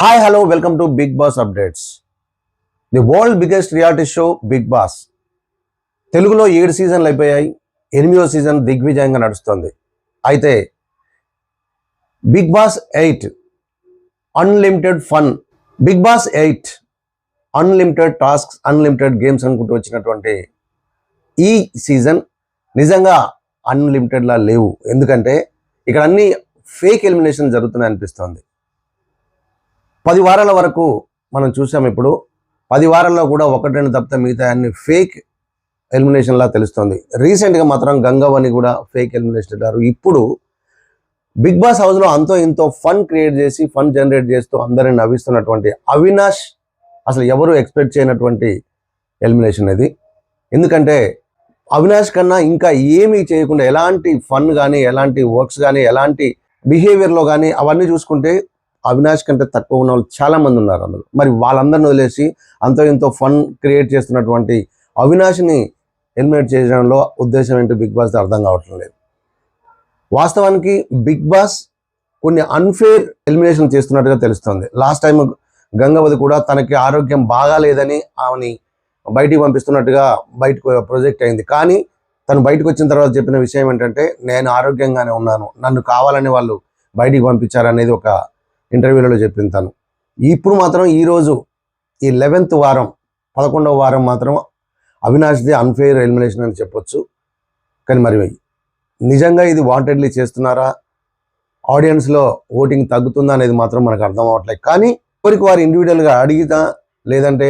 Hi hello welcome to Bigg Boss updates the world biggest reality show Bigg Boss తెలుగులో ఏడు సీజన్లు అయిపోయాయి. ఎనిమిదో సీజన్ దిగ్విజయంగా నడుస్తుంది. అయితే Bigg Boss eight unlimited fun Bigg Boss eight unlimited tasks unlimited games అనుకుంటూ వచ్చినటువంటి ఈ సీజన్ నిజంగా అన్లిమిటెడ్లా లేవు. ఎందుకంటే ఇక్కడ అన్ని ఫేక్ ఎలిమినేషన్ జరుగుతున్నాయి అనిపిస్తోంది పది వారాల వరకు మనం చూసాం ఇప్పుడు. పది వారాల్లో కూడా ఒకటి రెండు తప్పితే మిగతా అన్ని ఫేక్ ఎలిమినేషన్లా తెలుస్తుంది. రీసెంట్గా మాత్రం గంగవని కూడా ఫేక్ ఎలిమినేషన్ అంటారు. ఇప్పుడు బిగ్ బాస్ హౌస్లో అంతో ఇంతో ఫన్ క్రియేట్ చేసి ఫన్ జనరేట్ చేస్తూ అందరిని నవ్విస్తున్నటువంటి అవినాష్ అసలు ఎవరు ఎక్స్పెక్ట్ చేయనటువంటి ఎలిమినేషన్ ఇది? ఎందుకంటే అవినాష్ కన్నా ఇంకా ఏమీ చేయకుండా ఎలాంటి ఫన్ కానీ ఎలాంటి వర్క్స్ కానీ ఎలాంటి బిహేవియర్లో కానీ అవన్నీ చూసుకుంటే అవినాష్ కంటే తక్కువ ఉన్న వాళ్ళు చాలామంది ఉన్నారు అందులో. మరి వాళ్ళందరిని వదిలేసి అంతో ఇంతో ఫన్ క్రియేట్ చేస్తున్నటువంటి అవినాష్ని ఎలిమినేట్ చేయడంలో ఉద్దేశం ఏంటో బిగ్ బాస్ అర్థం కావటం లేదు. వాస్తవానికి బిగ్ బాస్ కొన్ని అన్ఫేర్ ఎలిమినేషన్ చేస్తున్నట్టుగా తెలుస్తుంది. లాస్ట్ టైం గంగవతి కూడా తనకి ఆరోగ్యం బాగాలేదని ఆమెని బయటికి పంపిస్తున్నట్టుగా బయటకు ప్రొజెక్ట్ అయింది. కానీ తను బయటకు వచ్చిన తర్వాత చెప్పిన విషయం ఏంటంటే నేను ఆరోగ్యంగానే ఉన్నాను. నన్ను కావాలని వాళ్ళు బయటికి పంపించారనేది ఒక ఇంటర్వ్యూలలో చెప్పింది తను. ఇప్పుడు మాత్రం ఈరోజు ఈ లెవెన్త్ వారం పదకొండవ వారం మాత్రం అవినాష్ది అన్ఫెయిర్ ఎలిమినేషన్ అని చెప్పొచ్చు. కానీ మరి నిజంగా ఇది వాంటెడ్లీ చేస్తున్నారా? ఆడియన్స్లో ఓటింగ్ తగ్గుతుందా అనేది మాత్రం మనకు అర్థం అవ్వట్లేదు. కానీ ఎవరికి వారు ఇండివిజువల్గా అడిగినా లేదంటే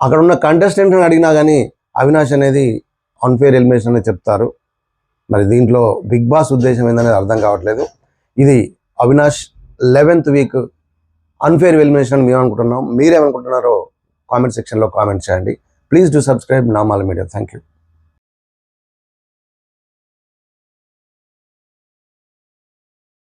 అక్కడ ఉన్న కంటెస్టెంట్ని అడిగినా కానీ అవినాష్ అనేది అన్ఫేర్ ఎలిమినేషన్ అని చెప్తారు. మరి దీంట్లో బిగ్ బాస్ ఉద్దేశం ఏందనేది అర్థం కావట్లేదు. ఇది Avinash eleventh week unfair elimination అని మేము అనుకుంటున్నాం. మీరేమనుకుంటున్నారో కామెంట్ సెక్షన్లో కామెంట్ చేయండి. Please do subscribe Namala media thank you